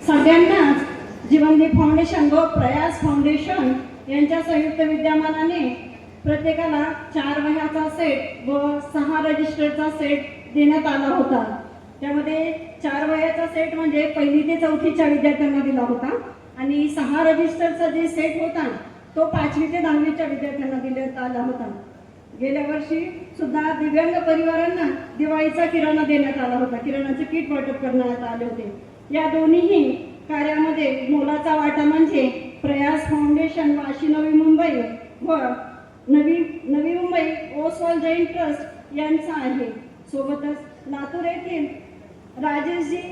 सगळ्यांनाच जीवनदी फाउंडेशन व प्रयास फाउंडेशन यांच्या संयुक्त विद्यमानाने प्रत्येकाला चार वह्याचा सेट व सहा रजिस्टरचा सेट देण्यात आला होता. त्यामध्ये चार वह्याचा सेट म्हणजे पहिली ते चौथीच्या विद्यार्थ्यांना दिला होता आणि सहा रजिस्टरचा जे सेट होता तो पाचवी ते दहावीच्या विद्यार्थ्यांना देण्यात आला होता. गेल्या वर्षी सुद्धा दिव्यांग परिवारांना दिवाळीचा किराणा देण्यात आला होता. किराणाचे किट वाटप करण्यात आले होते. या दोन्हीही कार्यामध्ये मोलाचा वाटा म्हणजे प्रयास फाउंडेशन वाशी नवी मुंबई व नवी नवी मुंबई ओसवाल जैन ट्रस्ट यांचा आहे. सोबतच लातूर येथील राजेशजी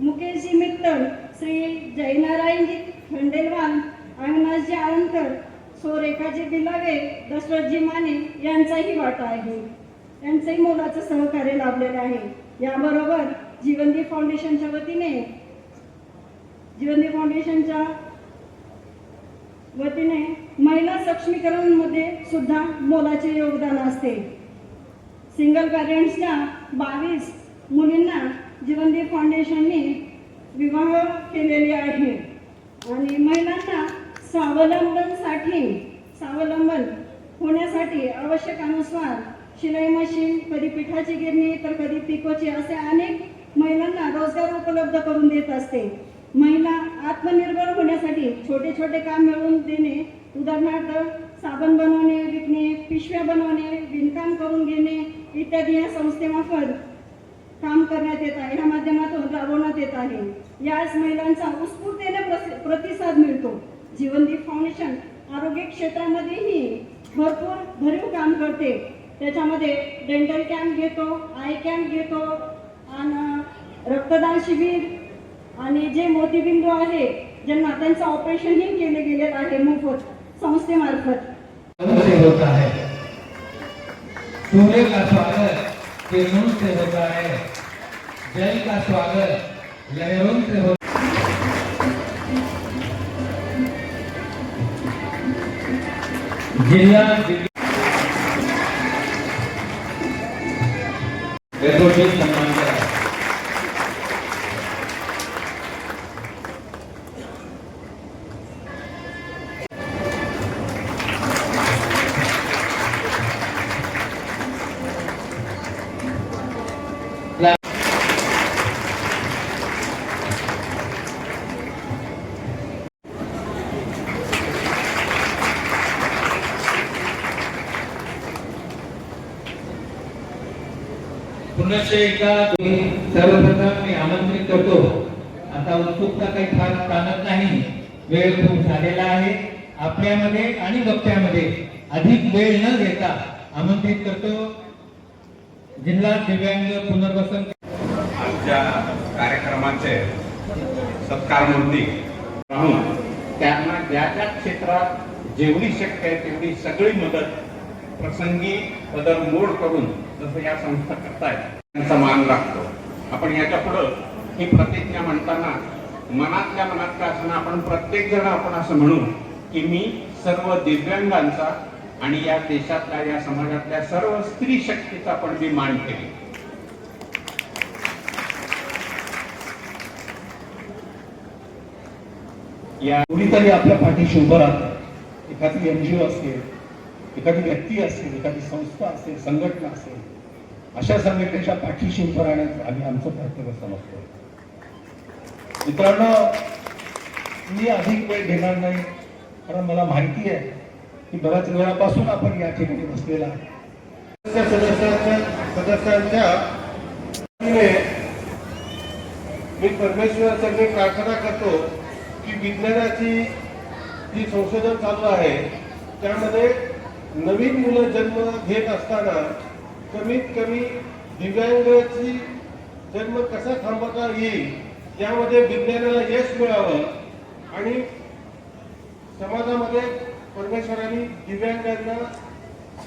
मुकेशजी मित्तल श्री जयनारायणजी खंडेलवाल अविनाशजी आळंदकर सो रेखाजी बिलावे दशरथजी माने यांचाही वाटा आहे. यांचंही मोलाचं सहकार्य लाभलेलं आहे. याबरोबर जीवनदी फाउंडेशनच्या वतीने जीवनदी फाउंडेशनच्या वतीने महिला सक्षमीकरणमध्ये सुद्धा मोलाचे योगदान असते. सिंगल पॅरेंट्सच्या बावीस मुलींना जीवनदी फाउंडेशनने विवाह केलेले आहे. आणि महिलांना स्वावलंबन साठी स्वावलंबन होण्यासाठी आवश्यकानुसार शिलाई मशीन कधी पिठाची गिरणी तर कधी पिकोची असे अनेक महिलांना रोजगार उपलब्ध करून देत असते. महिला आत्मनिर्भर होण्यासाठी छोटे छोटे काम मिळवून देणे उदाहरणार्थ साबण बनवणे विकणे पिशव्या बनवणे विणकाम करून घेणे इत्यादी या संस्थेमार्फत काम करण्यात येत आहे. या माध्यमातून राबवण्यात येत आहे. याच महिलांचा उत्स्फूर्तेने प्रतिसाद मिळतो. जीवनदीप फाउंडेशन आरोग्य क्षेत्रामध्येही भरपूर भरीव काम करते. त्याच्यामध्ये डेंटल कॅम्प घेतो आय कॅम्प घेतो आणि रक्तदान शिबिर आणि जे मोतीबिंदू आहे ज्यांना त्यांचं ऑपरेशनही केले गेले आहे मोफत संस्थेमार्फत. से होता है सूर्य का स्वागत? किरणों से होता है जल का स्वागत? लहरों से होता जिल्हा दिल्ली एकदा तुम्ही सर्वप्रथम मी आमंत्रित करतो. आता उत्सुकता काही फार ताणत नाही. वेळ खूप झालेला आहे. आपल्यामध्ये आणि गप्प्यामध्ये अधिक वेळ न घेता आमंत्रित करतो. जिल्हा दिव्यांग पुनर्वसन आमच्या कार्यक्रमाचे सत्कार मूर्ती राहून त्यांना ज्या ज्या क्षेत्रात जेवढी शक्य आहे तेवढी सगळी मदत प्रसंगी पदर मोड करून जसं या संस्था करतायत. त्यांचा मान राखतो. आपण याच्या पुढं ही प्रतिज्ञा म्हणताना मनातल्या मनात काय असताना आपण प्रत्येक जण आपण असं म्हणू की मी सर्व दिव्यांगांचा आणि या देशातल्या या समाजातल्या सर्व स्त्री शक्तीचा पण मी मान केली. या कोणीतरी आपल्या पाठीशी उभं राहत. एखादी एनजीओ असेल एखादी व्यक्ती असेल एखादी संस्था असेल संघटना असेल अशा संघटनेच्या पाठीशी उभं राहण्यास आम्ही आमचं कर्तव्य समजतो. मित्रांनो मी अधिक वेळ घेणार नाही कारण मला माहिती आहे की बऱ्याच वेळापासून आपण या ठिकाणी बसलेला सदस्यांच्या सदस्यांच्या मी परमेश्वरासाठी प्रार्थना करतो की विज्ञानाची जी संशोधन चालू आहे त्यामध्ये नवीन मुलं जन्म घेत असताना कमीत कमी दिव्यांगाची जन्म कसा थांबवता येईल यामध्ये विज्ञानाला यश मिळावं आणि समाजामध्ये परमेश्वरांनी दिव्यांगांना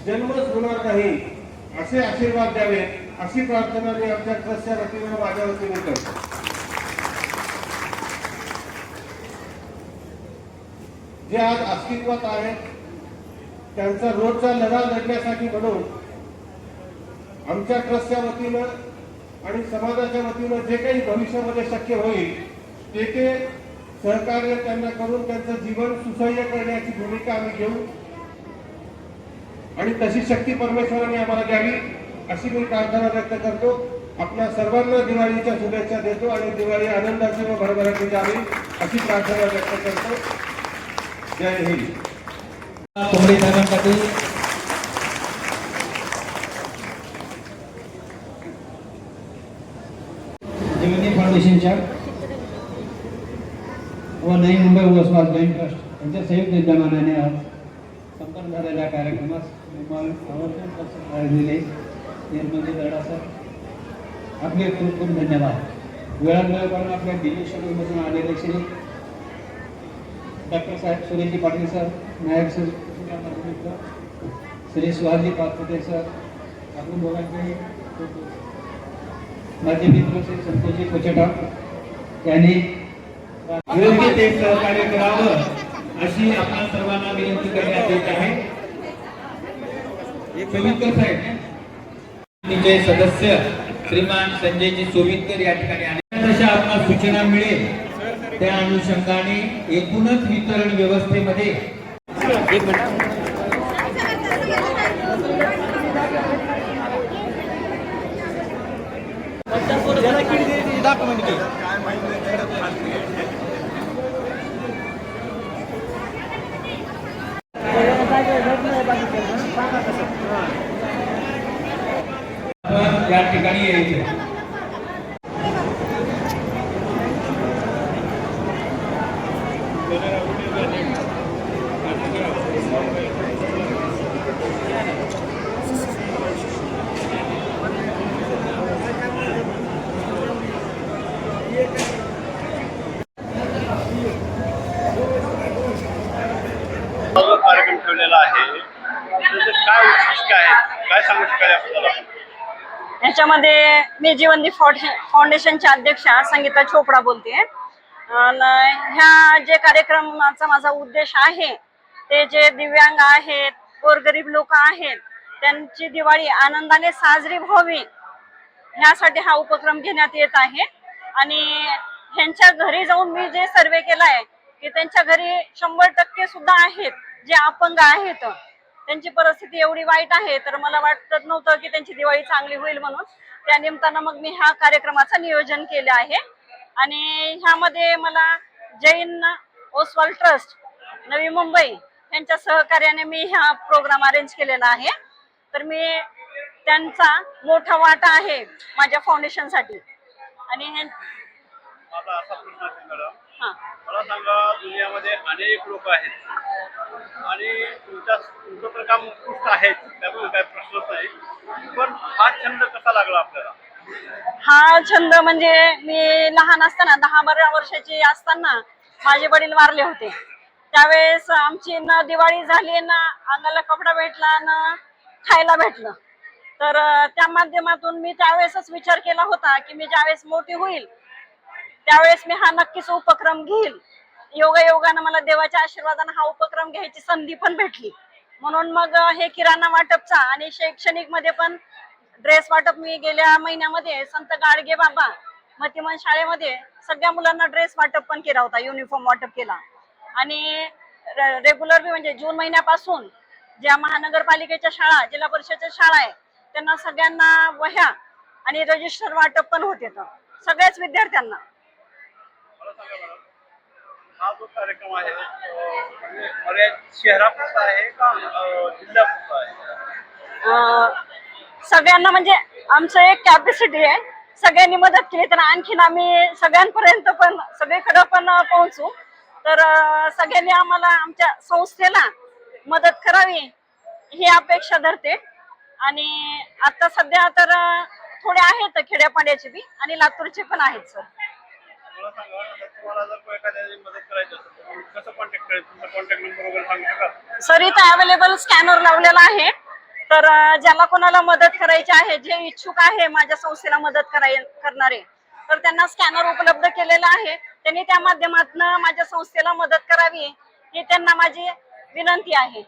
जन्मच होणार नाही असे आशीर्वाद द्यावेत अशी प्रार्थना मी आमच्या ट्रस्टच्या वतीने माझ्या वतीने करतो. जे आज अस्तित्वात आहेत त्यांचा रोजचा लढा लढण्यासाठी म्हणून आमच्या ट्रस्टच्या वतीनं आणि समाजाच्या वतीनं जे काही भविष्यामध्ये शक्य होईल ते ते सहकार्य त्यांना करून त्यांचं जीवन सुसह्य करण्याची भूमिका आम्ही घेऊ. आणि तशी शक्ती परमेश्वराने आम्हाला द्यावी अशी मी प्रार्थना व्यक्त करतो. आपल्या सर्वांना दिवाळीच्या शुभेच्छा देतो आणि दिवाळी आनंदाची व भरभराटी द्यावी अशी प्रार्थना व्यक्त करतो. जय हिंद. फाउंडेशनच्या व नवी मुंबई वसवास जैन ट्रस्ट. यांच्या संयुक्त विद्यमानाने आज संपन्न झालेल्या कार्यक्रमास आवर्जून दिले. निर्मलजी म्हणजे दडा सर आपले खूप खूप धन्यवाद. वेळात वेळ काढून आपल्या दिल्ली शहरमधून आलेले श्री डॉक्टर साहेब Sureshji Patil sir Nayak sir Shri Suhaji Pachpute sir आपण दोघांचेही खूप खूप माझे मित्र श्री संतोषी कोचेटा यांनी योग्य ते सहकार्य करावं अशी आपल्या सर्वांना विनंती करण्यात येत आहे. सोवितकर साहेब सदस्य श्रीमान संजयजी सोवितकर या ठिकाणी आले. जशा आपल्याला सूचना मिळेल त्या अनुषंगाने एकूणच वितरण व्यवस्थेमध्ये एक मिनिट आपण या ठिकाणी यायचं हा जो कार्यक्रम आहे. काय उद्दिष्ट आहे काय सांगू शकाल आपल्याला याच्यामध्ये मी जीवनदी फाउंडेशनच्या अध्यक्षा संगीता चोपडा बोलते. ह्या जे कार्यक्रमाचा माझा उद्देश आहे ते जे दिव्यांग आहेत गोरगरीब लोक आहेत त्यांची दिवाळी आनंदाने साजरी व्हावी ह्यासाठी हा उपक्रम घेण्यात येत आहे. आणि ह्यांच्या घरी जाऊन मी जे सर्वे केलाय की त्यांच्या घरी शंभर टक्के सुद्धा आहेत. जे अपंग आहेत त्यांची परिस्थिती एवढी वाईट आहे तर मला वाटत नव्हतं की त्यांची दिवाळी चांगली होईल म्हणून. त्या निमित्तानं मग मी ह्या कार्यक्रमाचं नियोजन केलं आहे. आणि ह्यामध्ये मला जैन ओसवाल ट्रस्ट नवी मुंबई यांच्या सहकार्याने मी हा प्रोग्राम अरेंज केलेला आहे. तर मी त्यांचा मोठा वाटा आहे माझ्या फाउंडेशनसाठी आणि माझा असा प्रश्न असेल मॅडम. हा. मला सांगा दुनियामध्ये अनेक लोक आहेत. आणि तुमच्या तुमचं तर काम उत्कृष्ट त्यामुळे प्रश्नच नाही. पण हा छंद कसा लागला आपल्याला? हा छंद म्हणजे मी लहान असताना दहा बारा वर्षाची असताना माझे वडील वारले होते. त्यावेळेस आमची न दिवाळी झाली ना अंगाला कपडा भेटला न खायला भेटलं. तर त्या माध्यमातून मी त्यावेळेसच विचार केला होता की मी ज्यावेळेस मोठी होईल त्यावेळेस मी हा नक्कीच उपक्रम घेईल. योगा योगानं मला देवाच्या आशीर्वादानं हा उपक्रम घ्यायची संधी पण भेटली. म्हणून मग हे किराणा वाटपचा आणि शैक्षणिकमध्ये पण ड्रेस वाटप मी गेल्या महिन्यामध्ये संत गाडगे बाबा मतिमन शाळेमध्ये सगळ्या मुलांना ड्रेस वाटप पण केला होता युनिफॉर्म वाटप केला. आणि रेग्युलर म्हणजे जून महिन्यापासून ज्या महानगरपालिकेच्या शाळा जिल्हा परिषदेच्या शाळा आहे त्यांना सगळ्यांना वह्या आणि रजिस्टर वाटप पण होते तर सगळ्याच विद्यार्थ्यांना. मला सांगा मॅडम हा जो कार्यक्रम आहे मर्यादित शहरापुरता आहे का जिल्ह्यापुरता आहे? सगळ्यांना म्हणजे आमचं एक कॅपॅसिटी आहे. सगळ्यांनी मदत केली तर आणखीन आम्ही सगळ्यांपर्यंत पण सगळीकडे पण पोहोचू. तर सगळ्यांनी आम्हाला आमच्या संस्थेला मदत करावी ही अपेक्षा धरते. आणि आता सध्या तर थोडे आहेत खेड्यापाड्याचे बी आणि लातूरचे पण आहेत सर. मला सांगा जर तुम्हाला जर कोणी एखाद्याची मदत करायची असेल तर कसं कॉन्टॅक्ट करायचं? तुमचा कॉन्टॅक्ट नंबर वगैरे सांगू शकाल? सर इथं अवेलेबल स्कॅनर लावलेला आहे. तर अं, ज्याला कोणाला मदत करायची आहे जे इच्छुक आहे माझ्या संस्थेला मदत कराय करणारे तर त्यांना स्कॅनर उपलब्ध केलेला आहे. त्यांनी त्या माध्यमातून माझ्या संस्थेला मदत करावी ही त्यांना माझी विनंती आहे.